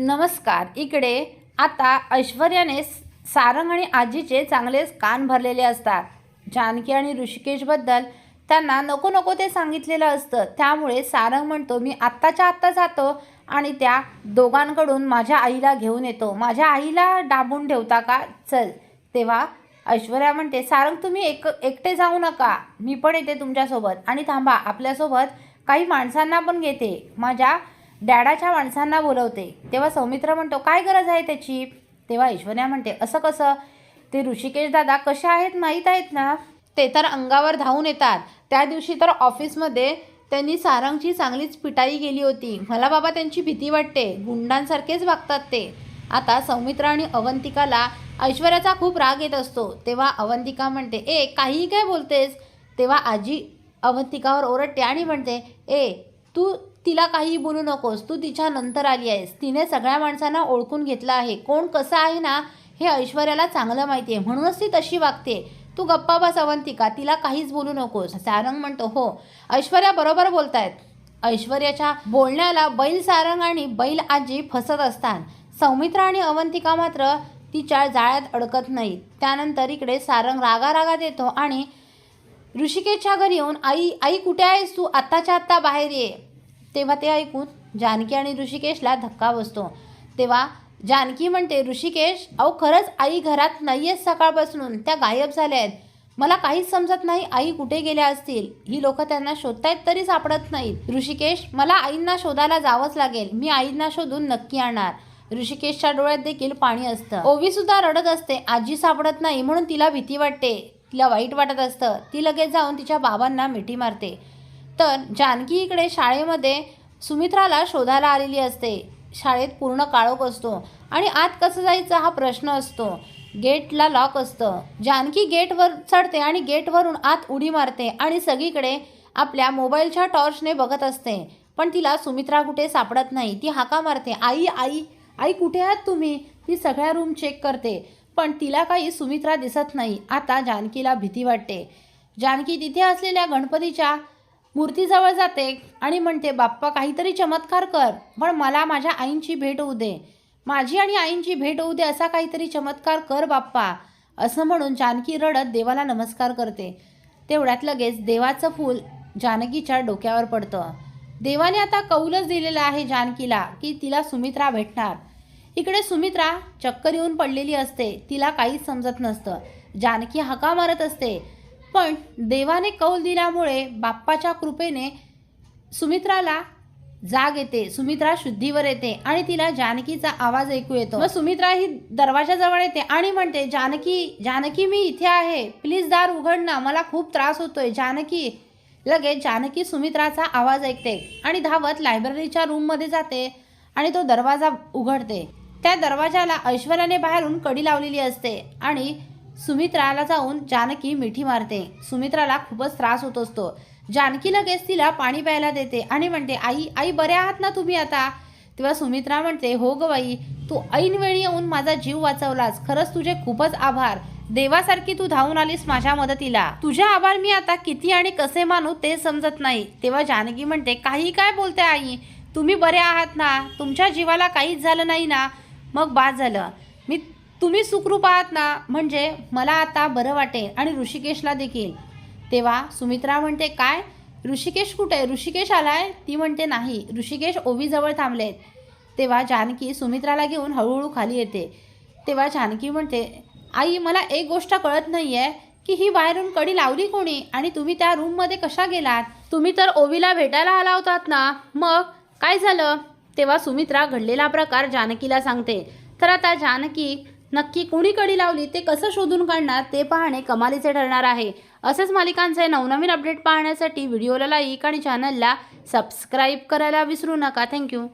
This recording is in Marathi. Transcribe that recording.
नमस्कार इकडे आता ऐश्वर्याने सारंग आणि आजीचे चांगलेच कान भरलेले असतात. जानकी आणि ऋषिकेशबद्दल त्यांना नको नको ते सांगितलेलं असतं. त्यामुळे सारंग म्हणतो मी आत्ताच्या आत्ता जातो आणि त्या दोघांकडून माझ्या आईला घेऊन येतो. माझ्या आईला डाबून ठेवता का? चल. तेव्हा ऐश्वर्या म्हणते सारंग तुम्ही एक एकटे जाऊ नका. मी पण येते तुमच्यासोबत. आणि थांबा आपल्यासोबत काही माणसांना पण घेते. माझ्या डॅडाच्या माणसांना बोलवते. तेव्हा सौमित्र म्हणतो काय गरज आहे त्याची? तेव्हा ऐश्वर्या म्हणते असं कसं? ते ऋषिकेश दादा कसे आहेत माहीत आहेत ना? ते तर अंगावर धावून येतात. त्या दिवशी तर ऑफिसमध्ये त्यांनी सारंगची चांगलीच पिटाई गेली होती. मला बाबा त्यांची भीती वाटते. गुंडांसारखेच वागतात ते. आता सौमित्र आणि अवंतिकाला ऐश्वर्याचा खूप राग येत असतो. तेव्हा अवंतिका म्हणते ए काहीही काय बोलतेस? तेव्हा आजी अवंतिकावर ओरडते आणि म्हणते ए तू तिला काही बोलू नकोस. तू तिच्या नंतर आली आहेस. तिने सगळ्या माणसांना ओळखून घेतलं आहे. कोण कसं आहे ना हे ऐश्वर्याला चांगलं माहिती आहे. म्हणूनच ती तशी वागते. तू गप्पा बस अवंतिका. तिला काहीच बोलू नकोस. सारंग म्हणतो हो. ऐश्वर्या बरोबर बोलतायत. ऐश्वर्याच्या बोलण्याला बैल सारंग आणि बैल आजी फसत असतात. सौमित्र आणि अवंतिका मात्र तिच्या जाळ्यात अडकत नाहीत. त्यानंतर इकडे सारंग रागारागात येतो आणि ऋषिकेशच्या घरी येऊन आई आई कुठे आहेस तू? आत्ताच्या आत्ता बाहेर ये. तेव्हा ते ऐकून जानकी आणि ऋषिकेशला धक्का बसतो. तेव्हा जानकी म्हणते ऋषिकेश अहो खरंच आई घरात नाही आहेत सकाळपासून. त्या गायब झाल्या आहेत. मला काहीच समजत नाही आई कुठे गेल्या असतील. ही लोक त्यांना शोधतायत तरी सापडत नाहीत. ऋषिकेश मला आईंना शोधायला जावंच लागेल. मी आईंना शोधून नक्की आणणार. ऋषिकेशच्या डोळ्यात देखील पाणी असतं. ओवी सुद्धा रडत असते. आजी सापडत नाही म्हणून तिला भीती वाटते. तिला वाईट वाटत असतं. ती लगेच जाऊन तिच्या बाबांना मिठी मारते. तर जानकी इकडे शाळेमध्ये सुमित्राला शोधायला आलेली असते. शाळेत पूर्ण काळोख असतो आणि आत कसं जायचं हा प्रश्न असतो. गेटला लॉक असतं. जानकी गेटवर चढते आणि गेटवरून आत उडी मारते आणि सगळीकडे आपल्या मोबाईलच्या टॉर्चने बघत असते. पण तिला सुमित्रा कुठे सापडत नाही. ती हाका मारते. आई आई आई कुठे आहात तुम्ही ती सगळ्या रूम चेक करते. पण तिला काही सुमित्रा दिसत नाही. आता जानकीला भीती वाटते. जानकी तिथे असलेल्या गणपतीच्या मूर्तीजवळ जाते आणि म्हणते बाप्पा काहीतरी चमत्कार कर पण मला माझ्या आईंची भेट होऊ दे. माझी आणि आईंची भेट होऊ दे असा काहीतरी चमत्कार कर बाप्पा. असं म्हणून जानकी रडत देवाला नमस्कार करते. तेवढ्यात लगेच देवाचं फूल जानकीच्या डोक्यावर पडतं. देवाने आता कौलच दिलेलं आहे जानकीला की तिला सुमित्रा भेटणार. इकडे सुमित्रा चक्कर येऊन पडलेली असते तिला काहीच समजत नसतं. जानकी हका मारत असते. पण देवाने कौल दिल्यामुळे बाप्पाच्या कृपेने सुमित्राला जाग येते सुमित्रा शुद्धीवर येते आणि तिला जानकीचा आवाज ऐकू येतो. मग सुमित्रा ही दरवाजाजवळ येते आणि म्हणते जानकी जानकी मी इथे आहे. प्लीज दार उघड ना मला खूप त्रास होतोय. जानकी. लगेच जानकी सुमित्राचा आवाज ऐकते आणि धावत लायब्ररीच्या रूममध्ये जाते आणि तो दरवाजा उघडते. त्या दरवाजाला ऐश्वर्याने बाहेरून कडी लावलेली असते आणि सुमित्राला जाऊन जानकी मिठी मारते. सुमित्राला खूपच त्रास होत असतो. जानकी लगेच तिला पाणी प्यायला देते आणि म्हणते आई आई बऱ्या आहात ना तुम्ही आता? तेव्हा सुमित्रा म्हणते हो ग बाई तू ऐनवेळी येऊन माझा जीव वाचवलास. खरंच तुझे खूपच आभार. देवासारखी तू धावून आलीस माझ्या मदतीला. तुझे आभार मी आता किती आणि कसे मानू ते समजत नाही. तेव्हा जानकी म्हणते काही काय बोलते आई? तुम्ही बरे आहात ना? तुमच्या जीवाला काहीच झालं नाही ना? मग बाद झालं. मी तुम्ही सुखरूप आहात ना म्हणजे मला आता बरं वाटेल. आणि ऋषिकेशला देखील. तेव्हा सुमित्रा म्हणते काय? ऋषिकेश कुठे? आहे ऋषिकेश आलाय? ती म्हणते नाही. ऋषिकेश ओवीजवळ थांबलेत. तेव्हा जानकी सुमित्राला घेऊन हळूहळू खाली येते. तेव्हा जानकी म्हणते आई मला एक गोष्ट कळत नाही आहे की ही बाहेरून कडी लावली कोणी? आणि तुम्ही त्या रूममध्ये कशा गेलात? तुम्ही तर ओवीला भेटायला आला होतात ना? मग? काय झालं? तेव्हा सुमित्रा घडलेला प्रकार जानकीला सांगते. तर आता जानकी नक्की कुणी कडी लावली ते कसं शोधून काढणार ते पाहणे कमालीचे ठरणार आहे. असेच मालिकांचे नवनवीन अपडेट पाहण्यासाठी व्हिडिओला लाईक आणि चॅनलला सबस्क्राईब करायला विसरू नका. थँक्यू